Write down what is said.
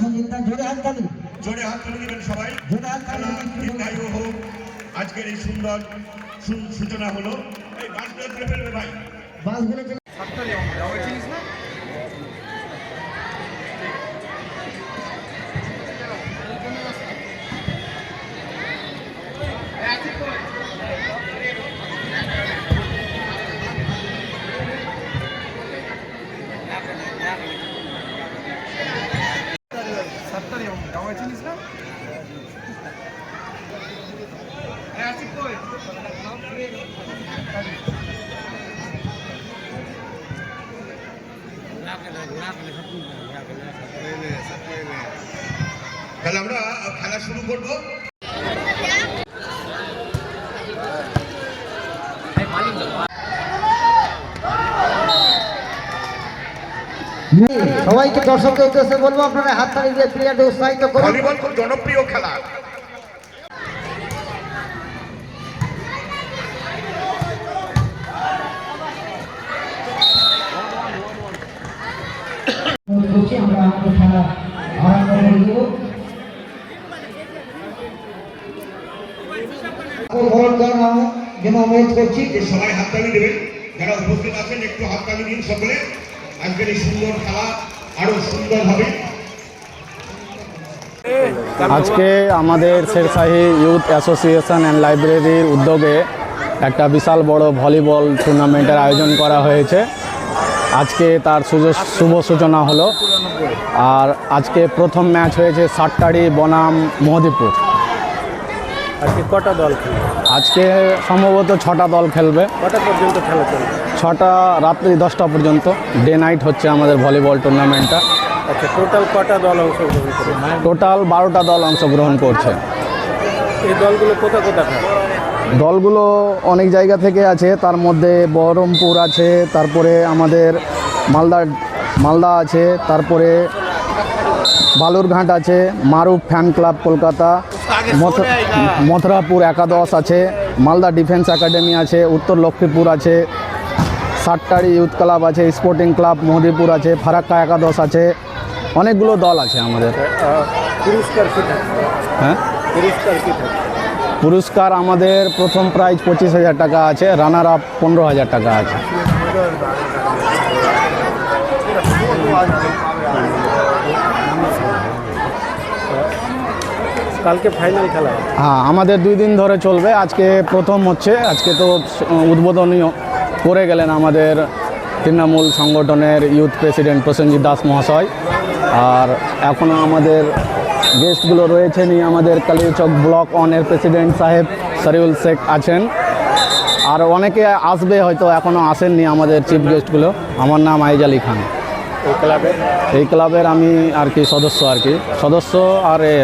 দা জোরে হাত তালি। জোরে হাত তুলে দিবেন সবাই। জোরে হাত তালি। দীর্ঘায়ু হোক আজকের এই সুন্দর সূচনা হলো। এই বাসগুলো তুলে ফেলবে ভাই। বাসগুলো জামাই চিনিস না তাহলে আমরা খেলা শুরু করব। সবাইকে দর্শকদের উদ্দেশ্যে বলব আপনারা হাত তালি দিয়ে প্লেয়ারকে উৎসাহিত করুন। ভলিবল খুব জনপ্রিয় খেলা। আমরা আমাদের খেলা আরম্ভ করে দেব বরণ করার জন্য অনুরোধ করছি সবাই হাততালি দেবেন। যারা উপস্থিত আছেন একটু হাততালি দিন সকলে। আজকের এই সুন্দর খেলা আরও সুন্দর হবে। আজকে আমাদের শেরশাহী ইউথ অ্যাসোসিয়েশন অ্যান্ড লাইব্রেরির উদ্যোগে একটা বিশাল বড় ভলিবল টুর্নামেন্টের আয়োজন করা হয়েছে। আজকে তার শুভ সূচনা হলো। আর আজকে প্রথম ম্যাচ হয়েছে সাতটারি বনাম মোহদিপুর। আজকে কটা দল খেলে আজকে সম্ভবত ছটা দল খেলবে। কটা পর্যন্ত খেলা চলবে? ছটা রাত্রি দশটা পর্যন্ত। ডে নাইট হচ্ছে আমাদের ভলিবল টুর্নামেন্টটা আচ্ছা টোটাল কটা দল অংশগ্রহণ করে টোটাল বারোটা দল অংশগ্রহণ করছে। এই দলগুলো কোথা কোথা খেলে? দলগুলো অনেক জায়গা থেকে আছে। তার মধ্যে বহরমপুর আছে তারপরে আমাদের মালদা মালদা আছে তারপরে বালুরঘাট আছে মারুফ ফ্যান ক্লাব কলকাতা মথুরাপুর একাদশ আছে মালদা ডিফেন্স একাডেমি আছে উত্তর লক্ষ্মীপুর আছে সাতটারি ইউথ ক্লাব আছে স্পোর্টিং ক্লাব মোহদিপুর আছে ফারাক্কা একাদশ আছে অনেকগুলো দল আছে আমাদের। হ্যাঁ? পুরস্কার আমাদের প্রথম প্রাইজ পঁচিশ হাজার টাকা আছে রানার আপ পনেরো হাজার টাকা আছে। কালকে ফাইনাল খেলা হ্যাঁ আমাদের দুই দিন ধরে চলবে। আজকে প্রথম হচ্ছে আজকে তো উদ্বোধনীয় করে গেলেন আমাদের তৃণমূল সংগঠনের ইউথ প্রেসিডেন্ট প্রসেনজিৎ দাস মহাশয়। আর এখনও আমাদের গেস্টগুলো রয়েছেনই আমাদের কালিয়াচক ব্লক অনের প্রেসিডেন্ট সাহেব সরিউল শেখ আছেন। আর অনেকে আসবে হয়তো এখনও আসেননি আমাদের চিফ গেস্টগুলো আমার নাম আইজ আলী খান। এই ক্লাবে? এই ক্লাবের আমি আর কি সদস্য আর কি। সদস্য আর এ